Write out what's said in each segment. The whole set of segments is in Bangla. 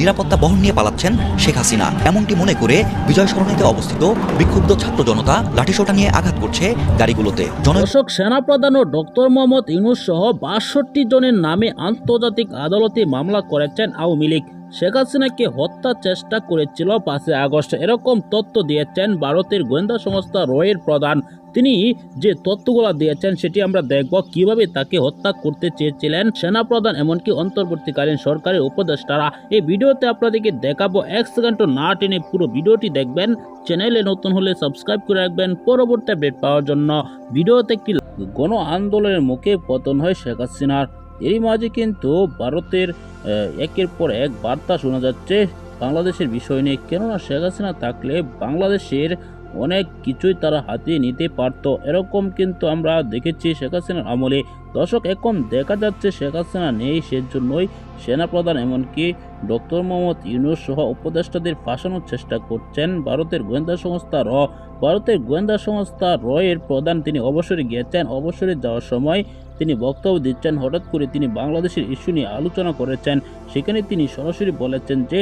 নিরাপত্তা বহন নিয়ে পালাচ্ছেন শেখ হাসিনা। এমনটি মনে করে বিজয় সরণিতে অবস্থিত বিক্ষুব্ধ ছাত্র জনতা লাঠিসোটা নিয়ে আঘাত করছে গাড়িগুলোতে। জন দর্শক সেনাপ্রধান ও ডক্টর মোহাম্মদ ইউনুস সহ বাষট্টি জনের নামে আন্তর্জাতিক আদালতে মামলা করেছেন আওয়ামী লীগ। শেখ হাসিনাকে হত্যা চেষ্টা করেছিল পাঁচই আগস্ট। এরকম তথ্য দিয়েছেন ভারতের গোয়েন্দা সংস্থা রয়ের প্রধান। তিনি যে তথ্যগুলো দিয়েছেন সেটি আমরা দেখব কীভাবে তাকে হত্যা করতে চেয়েছিলেন সেনাপ্রধান এমনকি অন্তর্বর্তীকালীন সরকারের উপদেষ্টারা। এই ভিডিওতে আপনাদেরকে দেখাবো এক সেকেন্ড না টেনে পুরো ভিডিওটি দেখবেন। চ্যানেলে নতুন হলে সাবস্ক্রাইব করে রাখবেন পরবর্তী আপডেট পাওয়ার জন্য। ভিডিওতে একটি গণ আন্দোলনের মুখে পতন হয় শেখ হাসিনার। এরই মাঝে কিন্তু ভারতের একের পর এক বার্তা শোনা যাচ্ছে, বাংলাদেশের বিষয় নিয়ে। কেননা শেখ হাসিনা থাকলে বাংলাদেশের অনেক কিছুই তারা হাতিয়ে নিতে পারত। এরকম কিন্তু আমরা দেখেছি শেখ হাসিনার আমলে দর্শক, এখন দেখা যাচ্ছে শেখ হাসিনা নেই সেজন্যই সেনাপ্রধান এমনকি ডক্টর মোহাম্মদ ইউনুস সহ উপদেষ্টাদের ফাঁসানোর চেষ্টা করছেন। ভারতের গোয়েন্দা সংস্থা র, ভারতের গোয়েন্দা সংস্থা র এর প্রধান তিনি অবসরে গিয়েছেন। অবসরে যাওয়ার সময় তিনি বক্তব্য দিচ্ছেন। হঠাৎ করে তিনি বাংলাদেশের ইস্যু নিয়ে আলোচনা করেছেন। সেখানে তিনি সরাসরি বলেছেন যে,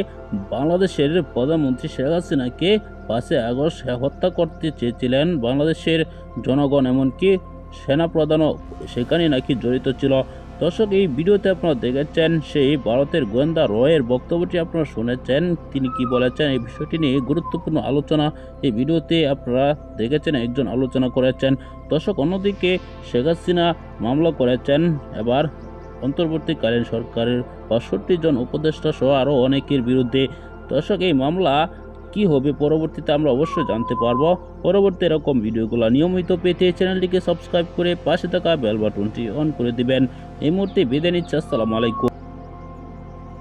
বাংলাদেশের প্রধানমন্ত্রী শেখ হাসিনাকে পাঁচই আগস্ট হত্যা করতে চেয়েছিলেন। বাংলাদেশের জনগণ এমনকি সেনাপ্রধানও সেখানে নাকি জড়িত ছিল। দর্শক, এই ভিডিওতে আপনারা দেখেছেন সেই ভারতের গোয়েন্দা রয়ের বক্তব্যটি আপনারা শুনেছেন। তিনি কি বলেছেন, এই বিষয়টি নিয়ে গুরুত্বপূর্ণ আলোচনা। এই ভিডিওতে আপনারা দেখেছেন, একজন আলোচনা করেছেন। দর্শক, অন্যদিকে শেখ হাসিনা মামলা করেছেন। এবার অন্তর্বর্তীকালীন সরকারের বাষট্টি জন উপদেষ্টা সহ আরও অনেকের বিরুদ্ধে। দর্শক, এই মামলা কি হবে পরবর্তীতে আমরা অবশ্যই জানতে পারব। পরবর্তী এরকম ভিডিওগুলো নিয়মিত পেতে চ্যানেলটিকে সাবস্ক্রাইব করে পাশে থাকা বেল বাটনটি অন করে দিবেন। এই মুহূর্তে বিদায় নিচ্ছে, আসসালামু আলাইকুম।